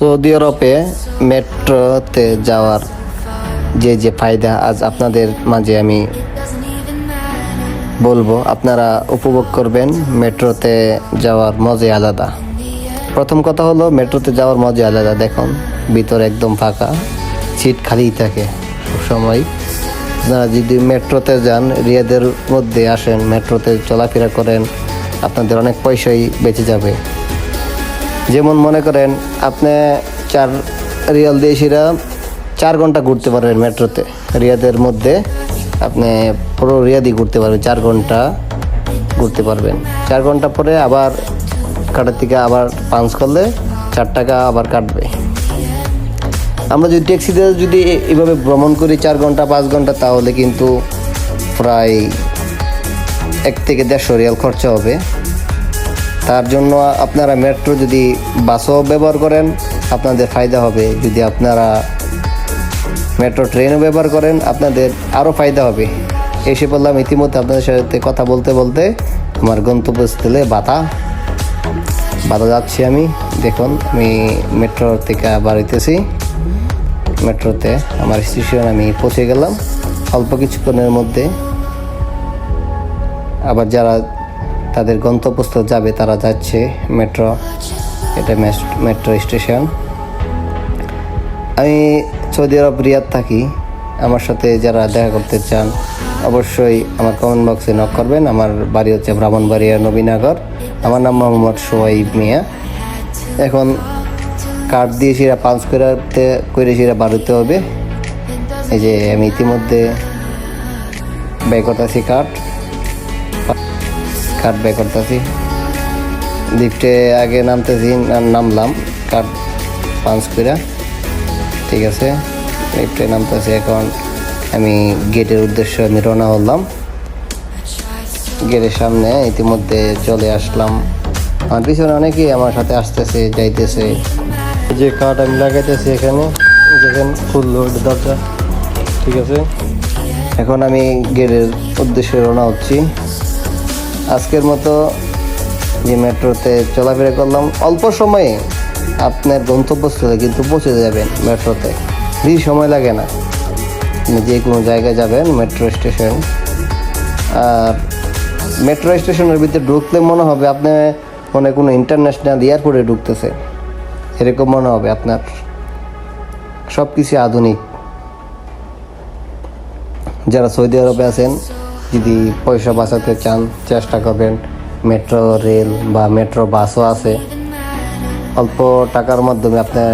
Saudi আরবে মেট্রোতে যাওয়ার যে যে ফায়দা আজ আপনাদের মাঝে আমি বলব, আপনারা উপভোগ করবেন মেট্রোতে যাওয়ার মজাই আলাদা। প্রথম কথা হলো, মেট্রোতে যাওয়ার মজা আলাদা, দেখুন, ভিতরে একদম ফাঁকা, সিট খালিই থাকে সবসময় আপনারা যদি মেট্রোতে যান, রিয়াদের মধ্যে আসেন, মেট্রোতে চলাফেরা করেন, আপনাদের অনেক পয়সাই বেঁচে যাবে। যেমন মনে করেন আপনি চার রিয়াল দিয়ে সেরা চার ঘণ্টা ঘুরতে পারবেন মেট্রোতে। রিয়াদের মধ্যে আপনি পুরো রিয়াদি ঘুরতে পারবেন, চার ঘণ্টা ঘুরতে পারবেন। চার ঘণ্টা পরে আবার কাটার থেকে আবার পাঞ্চ করলে চার টাকা আবার কাটবে। আমরা যদি ট্যাক্সিতে যদি এভাবে ভ্রমণ করি চার ঘণ্টা, পাঁচ ঘণ্টা, তাহলে কিন্তু প্রায় এক থেকে দেড়শো রিয়াল খরচা হবে। তার জন্য আপনারা মেট্রো যদি বাসও ব্যবহার করেন, আপনাদের ফায়দা হবে। যদি আপনারা মেট্রো ট্রেনও ব্যবহার করেন, আপনাদের আরও ফায়দা হবে। এসে বললাম ইতিমধ্যে আপনাদের সাথে কথা বলতে বলতে আমার গন্তব্যস্থলে বাতা বাতা যাচ্ছি আমি। দেখুন, আমি মেট্রো থেকে বাড়িতেছি মেট্রোতে আমার স্টেশন আমি পৌঁছে গেলাম। অল্প কিছুক্ষণের মধ্যে আবার যারা তাদের গন্তব্যস্থল যাবে, তারা যাচ্ছে মেট্রো এটা মেট্রো স্টেশন আমি সৌদি আরব, রিয়াদ থাকি। আমার সাথে যারা দেখা করতে চান, অবশ্যই আমার কমেন্ট বক্সে নক করবেন। আমার বাড়ি হচ্ছে ব্রাহ্মণবাড়িয়া, নবীনগর। আমার নাম মোহাম্মদ সোয়াইব মিয়া। এখন কার্ড দিয়ে সেরা পাঁচ করাতে করে সেরা বাড়িতে হবে। এই যে আমি ইতিমধ্যে ব্যয় করতেছি কার্ড কার্ড ব্যয় করতেছি। লিফটে আগে নামতেছি নামলাম কার্ড পাঞ্চ করে ঠিক আছে লিফটে নামতেছি এখন। আমি গেটের উদ্দেশ্যে আমি রওনা হলাম। গেটের সামনে ইতিমধ্যে চলে আসলাম। আমার পিছনে অনেকেই আমার সাথে আসতেছে, যাইতেছে। যে কাঠ আমি লাগাইতেছি এখানে, দেখেন খুললো দরজা। ঠিক আছে, এখন আমি গেটের উদ্দেশ্যে রওনা হচ্ছি। আজকের মতো যে মেট্রোতে চলাফেরা করলাম, অল্প সময়ে আপনার গন্তব্যস্থলে কিন্তু পৌঁছে যাবেন মেট্রোতে। বেশি সময় লাগে না। আপনি যে কোনো জায়গায় যাবেন, মেট্রো স্টেশন। আর মেট্রো স্টেশনের ভিতরে ঢুকলে মনে হবে আপনি মনে কোনো ইন্টারন্যাশনাল এয়ারপোর্টে ঢুকতেছে। এরকম মনে হবে আপনার। সব কিছু আধুনিক। যারা সৌদি আরবে আছেন যদি পয়সা বাঁচাতে চান, চেষ্টা করবেন। মেট্রো রেল বা মেট্রো বাসও আছে। অল্প টাকার মাধ্যমে আপনার